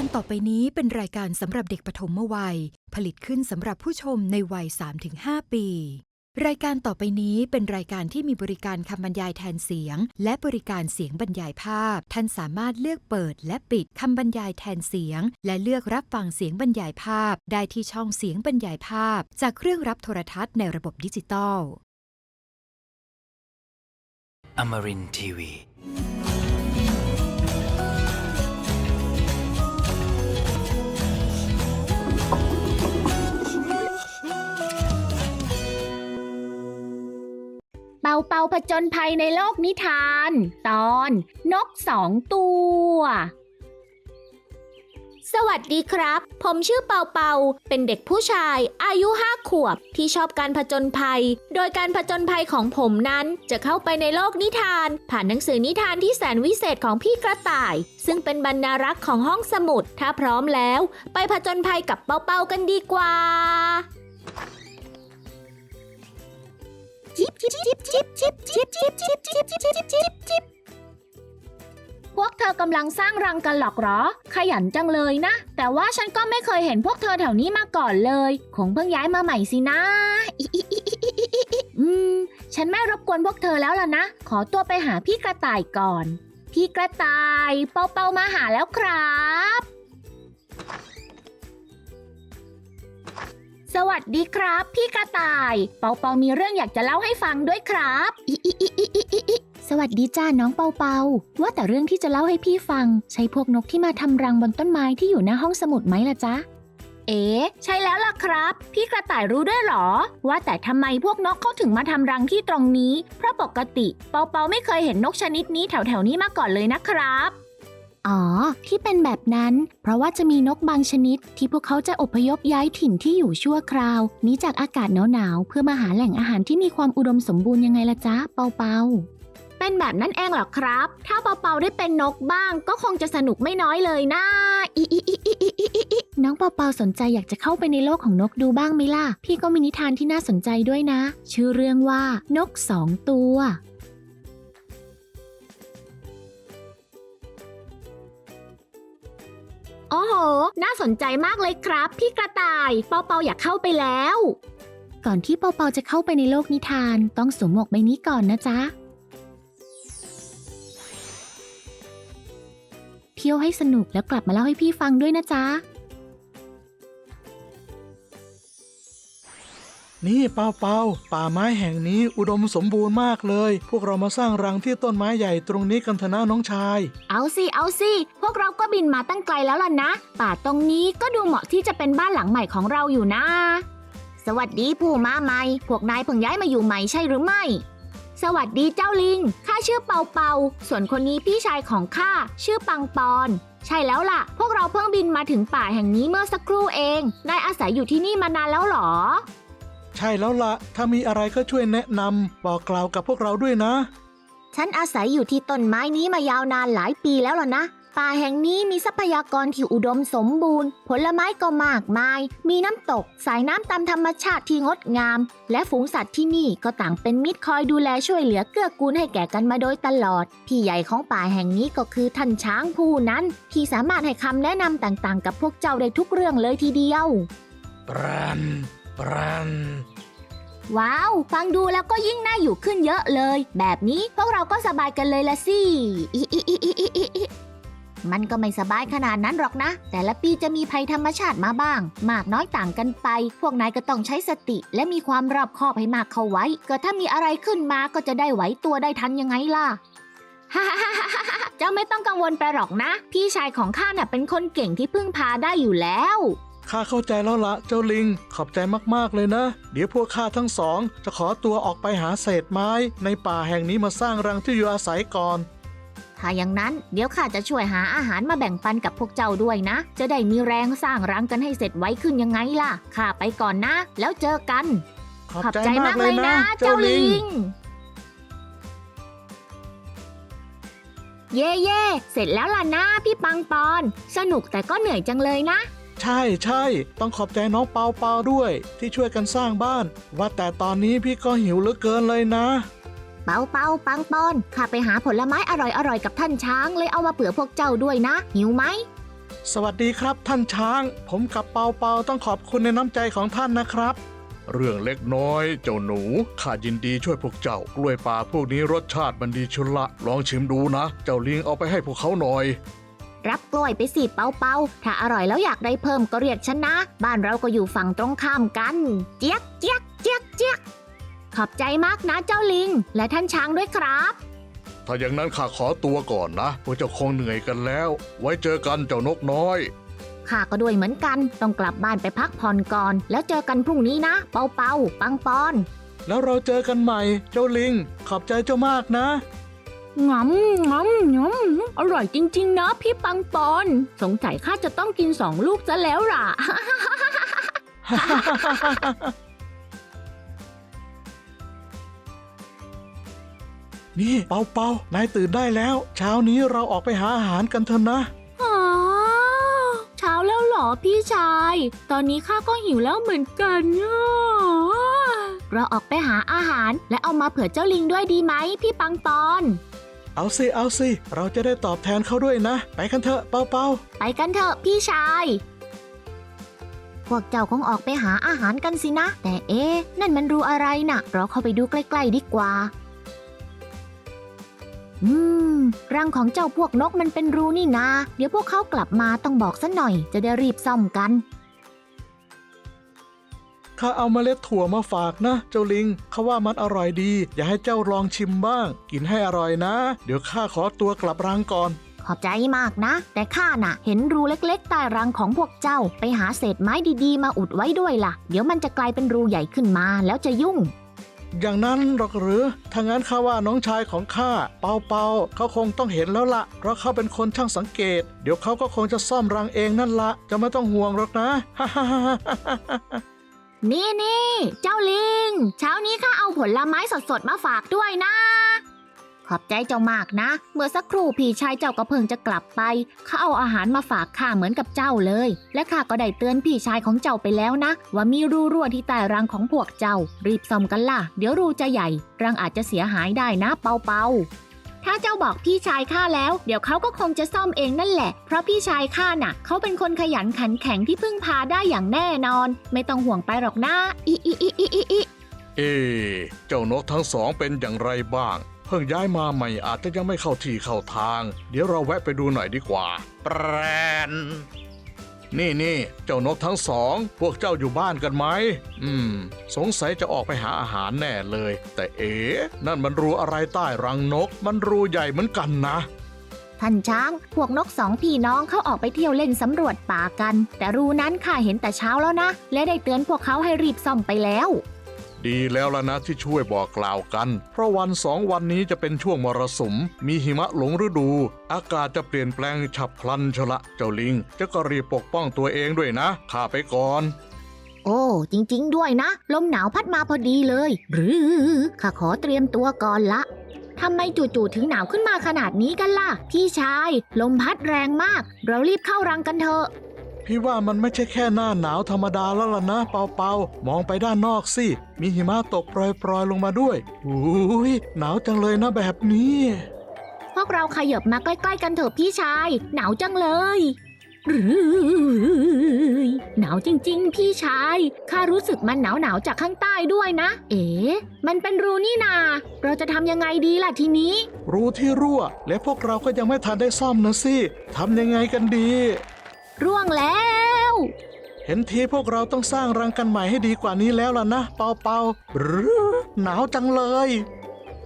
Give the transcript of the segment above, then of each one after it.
การต่อไปนี้เป็นรายการสำหรับเด็กปฐมวัย ผลิตขึ้นสำหรับผู้ชมในวัย 3-5 ปี รายการต่อไปนี้เป็นรายการที่มีบริการคำบรรยายแทนเสียง และบริการเสียงบรรยายภาพ ท่านสามารถเลือกเปิดและปิดคำบรรยายแทนเสียง และเลือกรับฟังเสียงบรรยายภาพ ได้ที่ช่องเสียงบรรยายภาพ จากเครื่องรับโทรทัศน์ในระบบดิจิตอล Amarin Tiwi. ป่าเป่าผจญภัยในโลกนิทาน ตอนนกสองตัว สวัสดีครับ ผมชื่อเปาเปาเป็นเด็กผู้ชาย อายุห้าขวบที่ชอบการผจญภัย โดยการผจญภัยของผมนั้นจะเข้าไปในโลกนิทาน ผ่านหนังสือนิทานที่แสนวิเศษของพี่กระต่าย ซึ่งเป็นบรรณารักษ์ของห้องสมุด ถ้าพร้อมแล้ว ไปผจญภัยกับเปาเปากันดีกว่า จิบจิบจิบจิบจิบจิบจิบจิบจิบจิบจิบจิบจิบพวกเธอกำลังสร้างรังกันหรอกหรอ ขยันจังเลยนะ แต่ว่าฉันก็ไม่เคยเห็นพวกเธอแถวนี้มาก่อนเลย คงเพิ่งย้ายมาใหม่สินะอืม ฉันไม่รบกวนพวกเธอแล้วล่ะนะ ขอตัวไปหาพี่กระต่ายก่อน พี่กระต่าย เปาเปามาหาแล้วครับ สวัสดีครับ พี่กระต่าย เปาเปามีเรื่องอยากจะเล่าให้ฟังด้วยครับอิอิอิอิอิอิอิสวัสดีจ้าน้องเปาเปา ว่าแต่เรื่องที่จะเล่าให้พี่ฟัง ใช่พวกนกที่มาทำรังบนต้นไม้ที่อยู่หน้าห้องสมุดไหมล่ะจ๊ะเอ๋ใช่แล้วล่ะครับ พี่กระต่ายรู้ด้วยเหรอ ว่าแต่ทำไมพวกนกเขาถึงมาทำรังที่ตรงนี้ เพราะปกติ เปาเปาไม่เคยเห็นนกชนิดนี้แถวๆนี้มาก่อนเลยนะครับ อ๋อ ที่เป็นแบบนั้น เพราะว่าจะมีนกบางชนิด ที่พวกเขาจะอพยพย้ายถิ่นที่อยู่ชั่วคราวหนีจากอากาศหนาวๆเพื่อมาหาแหล่งอาหารที่มีความอุดมสมบูรณ์ยังไงละจ๊ะเปาเปาเป็นแบบนั้นเองเหรอครับ ถ้าเปาเปาได้เป็นนกบ้าง ก็คงจะสนุกไม่น้อยเลยนะอีอีอีอีอีอีอีน้องเปาเปาสนใจอยากจะเข้าไปในโลกของนกดูบ้างไหมล่ะ พี่ก็มีนิทานที่น่าสนใจด้วยนะ ชื่อเรื่องว่านกสองตัว โอ้โห น่าสนใจมากเลยครับ พี่กระต่าย เปาเปาอยากเข้าไปแล้ว ก่อนที่เปาเปาจะเข้าไปในโลกนิทานต้องสวมหมวกใบนี้ก่อนนะจ๊ะ เที่ยวให้สนุกแล้วกลับมาเล่าให้พี่ฟังด้วยนะจ๊ะ นี่เปาเปาป่าไม้แห่งนี้อุดมสมบูรณ์มากเลย พวกเรามาสร้างรังที่ต้นไม้ใหญ่ตรงนี้กันเถอะนะน้องชาย เอาสิเอาสิพวกเราก็บินมาตั้งไกลแล้วล่ะนะ ป่าตรงนี้ก็ดูเหมาะที่จะเป็นบ้านหลังใหม่ของเราอยู่นะ สวัสดีผู้มาใหม่ พวกนายเพิ่งย้ายมาอยู่ใหม่ใช่หรือไม่ สวัสดีเจ้าลิงข้าชื่อเปาเปา ส่วนคนนี้พี่ชายของข้าชื่อปังปอนใช่แล้วล่ะ พวกเราเพิ่งบินมาถึงป่าแห่งนี้เมื่อสักครู่เองนายอาศัยอยู่ที่นี่มานานแล้วหรอ ใช่แล้วละถ้ามีอะไรก็ช่วยแนะนำบอกกล่าวกับพวกเราด้วยนะ ฉันอาศัยอยู่ที่ต้นไม้นี้มายาวนานหลายปีแล้วล่ะนะ ป่าแห่งนี้มีทรัพยากรที่อุดมสมบูรณ์ ผลไม้ก็มากมาย มีน้ำตก สายน้ำตามธรรมชาติที่งดงาม และฝูงสัตว์ที่นี่ก็ต่างเป็นมิตรคอยดูแลช่วยเหลือเกื้อกูลให้แก่กันมาโดยตลอด พี่ใหญ่ของป่าแห่งนี้ก็คือท่านช้างผู้นั้น ที่สามารถให้คำแนะนำต่างๆ กับพวกเจ้าได้ทุกเรื่องเลยทีเดียว ปรัน ปรันว้าว ฟังดูแล้วก็ยิ่งน่าอยู่ขึ้นเยอะเลย แบบนี้พวกเราก็สบายกันเลยละสิอิอิอิอิอิอิอิมันก็ไม่สบายขนาดนั้นหรอกนะ แต่ละปีจะมีภัยธรรมชาติมาบ้าง มากน้อยต่างกันไป พวกนายก็ต้องใช้สติ และมีความรอบคอบให้มากเข้าไว้ เกิดถ้ามีอะไรขึ้นมาก็จะได้ไหวตัวได้ทันยังไงล่ะฮ่าฮ่าฮ่าฮ่าฮ่าเจ้าไม่ต้องกังวลไปหรอกนะ พี่ชายของข้าน่ะเป็นคนเก่งที่พึ่งพาได้อยู่แล้ว ข้าเข้าใจแล้วละเจ้าลิง ขอบใจมากๆเลยนะ เดี๋ยวพวกข้าทั้งสอง จะขอตัวออกไปหาเศษไม้ ในป่าแห่งนี้มาสร้างรังที่อยู่อาศัยก่อน ถ้าอย่างนั้นเดี๋ยวข้าจะช่วยหาอาหารมาแบ่งปันกับพวกเจ้าด้วยนะ จะได้มีแรงสร้างรังกันให้เสร็จไว้ขึ้นยังไงล่ะข้าไปก่อนนะ แล้วเจอกัน ขอบใจมากเลยนะ เจ้าลิง เย่เย่เสร็จแล้วล่ะนะพี่ปังปอน สนุกแต่ก็เหนื่อยจังเลยนะ ใช่ใช่ต้องขอบใจน้องเปาเปาด้วย ที่ช่วยกันสร้างบ้าน ว่าแต่ตอนนี้พี่ก็หิวเหลือเกินเลยนะ เปาเปาปังปอนข้าไปหาผลไม้อร่อยๆกับท่านช้างเลยเอามาเผื่อพวกเจ้าด้วยนะ หิวไหมสวัสดีครับท่านช้าง ผมกับเปาเปาต้องขอบคุณในน้ำใจของท่านนะครับ เรื่องเล็กน้อยเจ้าหนูข้ายินดีช่วยพวกเจ้ากล้วยป่าพวกนี้รสชาติมันดีชุนละ ลองชิมดูนะ เจ้าลิงเอาไปให้พวกเขาหน่อย รับกล้วยไปสิเปาเปาถ้าอร่อยแล้วอยากได้เพิ่มก็เรียกฉันนะ บ้านเราก็อยู่ฝั่งตรงข้ามกัน เจี๊ยกเจี๊ยกเจี๊ยกเจี๊ยกขอบใจมากนะเจ้าลิง และท่านช้างด้วยครับ ถ้าอย่างนั้นข้าขอตัวก่อนนะพวกเจ้าคงเหนื่อยกันแล้ว ไว้เจอกันเจ้านกน้อย ข้าก็ด้วยเหมือนกัน ต้องกลับบ้านไปพักผ่อนก่อน แล้วเจอกันพรุ่งนี้นะ เปาเปาปังปอน แล้วเราเจอกันใหม่ เจ้าลิง ขอบใจเจ้ามากนะ งอมงอมงอมอร่อยจริง ๆ นะพี่ปังปอน สงสัยข้าจะต้องกินสองลูกซะแล้วล่ะ นี่เปาเปานายตื่นได้แล้ว เช้านี้เราออกไปหาอาหารกันเถอะนะ อ๋อเช้าแล้วเหรอพี่ชาย ตอนนี้ข้าก็หิวแล้วเหมือนกันอะเราออกไปหาอาหารและเอามาเผื่อเจ้าลิงด้วยดีไหมพี่ปังปอน เอาสิเอาสิเราจะได้ตอบแทนเขาด้วยนะ ไปกันเถอะเปาเปาไปกันเถอะพี่ชาย พวกเจ้าคงออกไปหาอาหารกันสินะ แต่เอ๊ะนั่นมันรูอะไรนะ่ะ เราเข้าไปดูใกล้ ๆ ดีกว่า อืม รังของเจ้าพวกนกมันเป็นรูนี่นา เดี๋ยวพวกเขากลับมาต้องบอกซะหน่อย จะได้รีบซ่อมกัน ข้าเอาเมล็ดถั่วมาฝากนะ เจ้าลิงเขาว่ามันอร่อยดี อย่าให้เจ้าลองชิมบ้าง กินให้อร่อยนะ เดี๋ยวข้าขอตัวกลับรังก่อน ขอบใจมากนะ แต่ข้าน่ะ เห็นรูเล็กๆใต้รังของพวกเจ้า ไปหาเศษไม้ดีๆ มาอุดไว้ด้วยล่ะ เดี๋ยวมันจะกลายเป็นรูใหญ่ขึ้นมาแล้วจะยุ่งอย่างนั้นหรอกหรือ ถ้างั้นข้าว่าน้องชายของข้าเปาเปาเขาคงต้องเห็นแล้วละเพราะเขาเป็นคนช่างสังเกต เดี๋ยวเขาก็คงจะซ่อมรังเองนั่นละ จะไม่ต้องห่วงหรอกนะ นี่นี่เจ้าลิง เช้านี้ข้าเอาผลไม้สดๆมาฝากด้วยนะ ขอบใจเจ้ามากนะ เมื่อสักครู่พี่ชายเจ้าก็เพิ่งจะกลับไปเขาเอาอาหารมาฝากข้าเหมือนกับเจ้าเลย และข้าก็ได้เตือนพี่ชายของเจ้าไปแล้วนะ ว่ามีรูรั่วที่ใต้รังของพวกเจ้า รีบซ่อมกันล่ะ เดี๋ยวรูจะใหญ่ รังอาจจะเสียหายได้นะเปาเปา ถ้าเจ้าบอกพี่ชายข้าแล้ว เดี๋ยวเขาก็คงจะซ่อมเองนั่นแหละ เพราะพี่ชายข้าน่ะ เขาเป็นคนขยันขันแข็งที่พึ่งพาได้อย่างแน่นอน ไม่ต้องห่วงไปหรอกนะอีอีอีอีอีอีเอเจ้านกทั้งสองเป็นอย่างไรบ้าง เพิ่งย้ายมาใหม่อาจจะยังไม่เข้าที่เข้าทาง เดี๋ยวเราแวะไปดูหน่อยดีกว่า แปรน นี่นี่เจ้านกทั้งสอง พวกเจ้าอยู่บ้านกันไหม อืม สงสัยจะออกไปหาอาหารแน่เลย แต่เอ๋นั่นมันรูอะไรใต้รังนก มันรูใหญ่เหมือนกันนะ ท่านช้าง พวกนกสองพี่น้องเขาออกไปเที่ยวเล่นสำรวจป่ากัน แต่รูนั้นข้าเห็นแต่เช้าแล้วนะ และได้เตือนพวกเขาให้รีบซ่อมไปแล้ว ดีแล้วล่ะนะที่ช่วยบอกกล่าวกัน เพราะวันสองวันนี้จะเป็นช่วงมรสุม มีหิมะหลงฤดู อากาศจะเปลี่ยนแปลงฉับพลันชะละ เจ้าลิงจะก็รีบปกป้องตัวเองด้วยนะข้าไปก่อน โอ้ จริง ๆ ด้วยนะ ลมหนาวพัดมาพอดีเลย หรือข้าขอเตรียมตัวก่อนละทำไมจู่ๆถึงหนาวขึ้นมาขนาดนี้กันล่ะ พี่ชาย ลมพัดแรงมาก เรารีบเข้ารังกันเถอะ พี่ว่ามันไม่ใช่แค่หน้าหนาวธรรมดาแล้วล่ะนะเปาเปามองไปด้านนอกสิ มีหิมะตกโปรยๆลงมาด้วยอุ้ยหนาวจังเลยนะแบบนี้ พวกเราขยับมาใกล้ๆกันเถอะพี่ชาย หนาวจังเลยหรือหนาวจริงๆ พี่ชาย ข้ารู้สึกมันหนาวหนาวๆจากข้างใต้ด้วยนะ เอ๋มันเป็นรูนี่นา เราจะทำยังไงดีล่ะทีนี้ รูที่รั่ว และพวกเราก็ยังไม่ทันได้ซ่อมนะสิทำยังไงกันดี ร่วงแล้ว เห็นทีพวกเราต้องสร้างรังกันใหม่ให้ดีกว่านี้แล้วล่ะนะ เปาเปาหรือหนาวจังเลย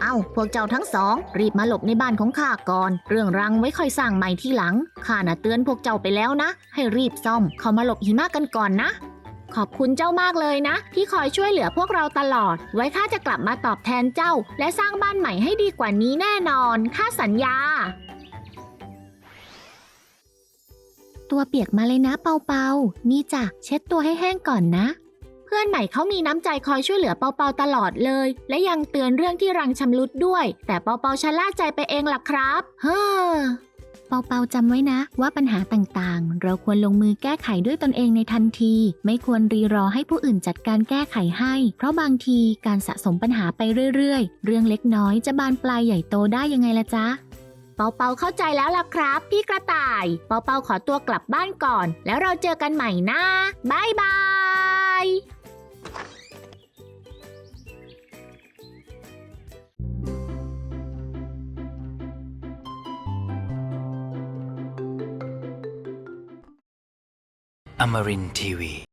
เอ้า พวกเจ้าทั้งสอง รีบมาหลบในบ้านของข้าก่อน เรื่องรังไว้ค่อยสร้างใหม่ที่หลังข้าน่ะเตือนพวกเจ้าไปแล้วนะ ให้รีบซ่อม เข้ามาหลบหิมะกันก่อนนะ ขอบคุณเจ้ามากเลยนะ ที่คอยช่วยเหลือพวกเราตลอด ไว้ข้าจะกลับมาตอบแทนเจ้า และสร้างบ้านใหม่ให้ดีกว่านี้แน่นอนข้าสัญญา ตัวเปียกมาเลยนะเปาเปานี่จ้ะเช็ดตัวให้แห้งก่อนนะ เพื่อนใหม่เขามีน้ำใจคอยช่วยเหลือเปาเปาตลอดเลย และยังเตือนเรื่องที่รังชำรุดด้วย แต่เปาเปาชะล่าใจไปเองล่ะครับ เฮ้อเปาเปาจำไว้นะว่าปัญหาต่างๆ เราควรลงมือแก้ไขด้วยตนเองในทันที ไม่ควรรีรอให้ผู้อื่นจัดการแก้ไขให้ เพราะบางทีการสะสมปัญหาไปเรื่อยๆ เรื่องเล็กน้อยจะบานปลายใหญ่โตได้ยังไงล่ะจ๊ะ เปาเปาเข้าใจแล้วล่ะครับ พี่กระต่าย เปาเปาขอตัวกลับบ้านก่อน แล้วเราเจอกันใหม่นะบายบาย Amarin Tiwi.